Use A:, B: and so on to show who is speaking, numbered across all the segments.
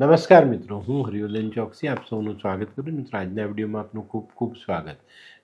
A: નમસ્કાર મિત્રો, હું હરિવર્ધન ચોકસી, આપ સૌનું સ્વાગત કરું મિત્રો, આજના વિડીયોમાં આપનું ખૂબ ખૂબ સ્વાગત.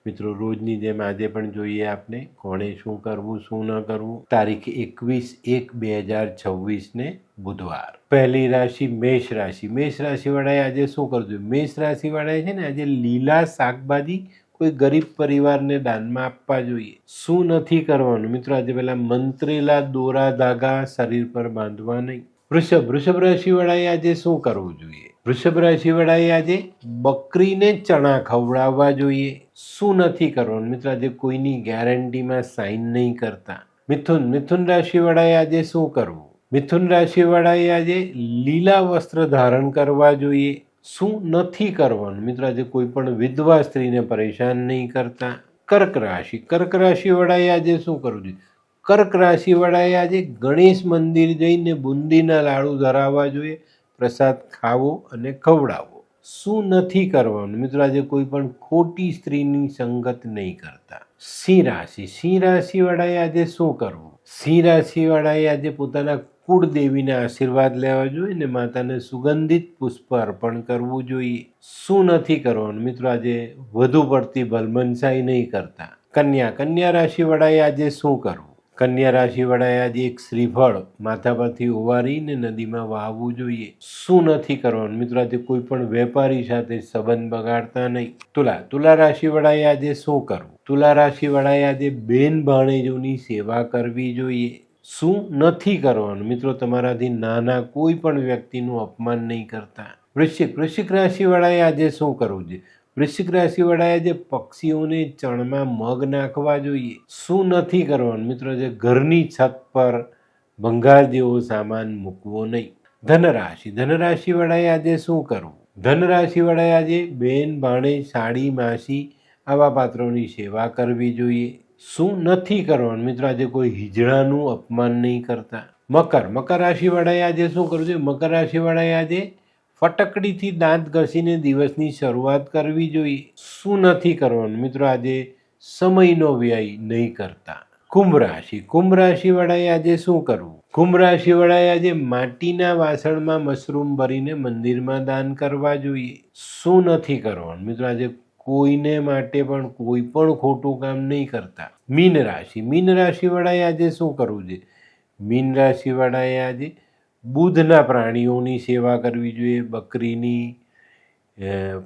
A: મિત્રો, રોજની જેમ આજે પણ જોઈએ આપને કોણે શું કરવું, શું ન કરવું. તારીખ એકવીસ એક બે હજાર છવ્વીસને બુધવાર. પહેલી રાશિ મેષ રાશિ. મેષ રાશિવાળાએ આજે શું કરવું મેષ રાશિવાળાએ છે ને આજે લીલા શાકભાજી કોઈ ગરીબ પરિવારને દાનમાં આપવા જોઈએ. શું નથી કરવાનું? મિત્રો, આજે પહેલાં મંત્રેલા દોરા ધાગા શરીર પર બાંધવા નહીં. વૃષભ વૃષભ રાશિવાળાએ આજે શું કરવું જોઈએ? વૃષભ રાશિવાળાએ આજે બકરીને ચણા ખવડાવવા જોઈએ. શું નથી કરવાનું? મિત્રો, આજે કોઈની ગેરંટીમાં સાઇન નહીં કરતા. મિથુન મિથુન રાશિવાળાએ આજે શું કરવું? મિથુન રાશિવાળાએ આજે લીલા વસ્ત્ર ધારણ કરવા જોઈએ. શું નથી કરવાનું? મિત્રો, આજે કોઈ પણ વિધવા સ્ત્રીને પરેશાન નહીં કરતા. કર્ક રાશિ, કર્ક રાશિવાળાએ આજે શું કરવું જોઈએ? કર્ક રાશિવાળાએ આજે ગણેશ મંદિર જઈને બુંદીના લાડુ ધરાવવા જોઈએ, પ્રસાદ ખાવો અને ખવડાવવો. શું નથી કરવાનું? મિત્રો, આજે કોઈ પણ ખોટી સ્ત્રીની સંગત નહીં કરતા. સિંહ રાશિ. સિંહ રાશિવાળાએ આજે શું કરવું? સિંહ રાશિવાળાએ આજે પોતાના કુળદેવીના આશીર્વાદ લેવા જોઈએ ને માતાને સુગંધિત પુષ્પ અર્પણ કરવું જોઈએ. શું નથી કરવાનું? મિત્રો, આજે વધુ પડતી ભલમનસાઈ નહીં કરતા. કન્યા. કન્યા રાશિવાળાએ આજે શું કરવું? કન્યા રાશિવાળાએ આજે એક શ્રીફળ માથા પરથી ઓવારીને નદીમાં વાવવું જોઈએ. શું નથી કરવાનું? મિત્રો, આજે કોઈ પણ વેપારી સાથે સંબંધ બગાડતા નહીં. તુલા તુલા રાશિવાળાએ આજે શું કરવું? તુલા રાશિવાળાએ આજે બેન ભાણેજોની સેવા કરવી જોઈએ. શું નથી કરવાનું? મિત્રો, તમારાથી નાના કોઈ પણ વ્યક્તિનું અપમાન નહીં કરતા. વૃશ્ચિક વૃશ્ચિક રાશિવાળાએ આજે શું કરવું છે વૃશ્ચિક રાશિવાળાએ જે પક્ષીઓને ચણમાં મગ નાખવા જોઈએ, શું નથી કરવાનું? મિત્રો, જે ઘરની છત પર ભંગાર જેવો સામાન મૂકવો નહીં. ધનરાશિ. ધનરાશિવાળાએ આજે શું કરવું? ધનરાશિવાળાએ આજે બેન, ભાણે, સાડી, માસી આવા પાત્રોની સેવા કરવી જોઈએ. શું નથી કરવાનું? મિત્રો, આજે કોઈ હિજડાનું અપમાન નહીં કરતા. મકર. મકર રાશિવાળાએ આજે શું કરવું જોઈએ? મકર રાશિવાળાએ આજે ફટકડીથી દાંત ઘસીને દિવસની શરૂઆત કરવી જોઈએ. શું નથી કરવાનું? મિત્રો, આજે સમયનો વ્યય નહીં કરતા. કુંભ રાશિ. કુંભ રાશિવાળાએ આજે શું કરવું? કુંભ રાશિવાળાએ આજે માટીના વાસણમાં મશરૂમ ભરીને મંદિરમાં દાન કરવા જોઈએ. શું નથી કરવાનું? મિત્રો, આજે કોઈને માટે પણ કોઈ પણ ખોટું કામ નહીં કરતા. મીન રાશિ. મીન રાશિવાળાએ આજે શું કરવું છે મીન રાશિવાળાએ આજે બુધના પ્રાણીઓની સેવા કરવી જોઈએ, બકરીની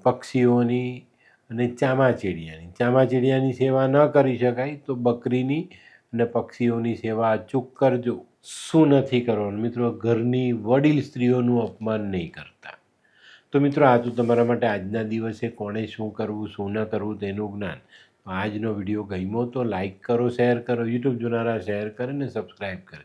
A: પક્ષીઓની અને ચામાચીડિયાની. ચામાચીડિયાની સેવા ન કરી શકાય તો બકરીની અને પક્ષીઓની સેવા અચૂક કરજો. શું નથી કરવાનું? મિત્રો, ઘરની વડીલ સ્ત્રીઓનું અપમાન નહીં કરતા. તો મિત્રો, આ તો તમારા માટે આજના દિવસે કોણે શું કરવું, શું ન કરવું તેનું જ્ઞાન. આજનો વીડિયો ગમ્યો તો લાઈક કરો, શેર કરો, યુટ્યુબ જોનારા શેર કરે ને સબસ્ક્રાઈબ કરે.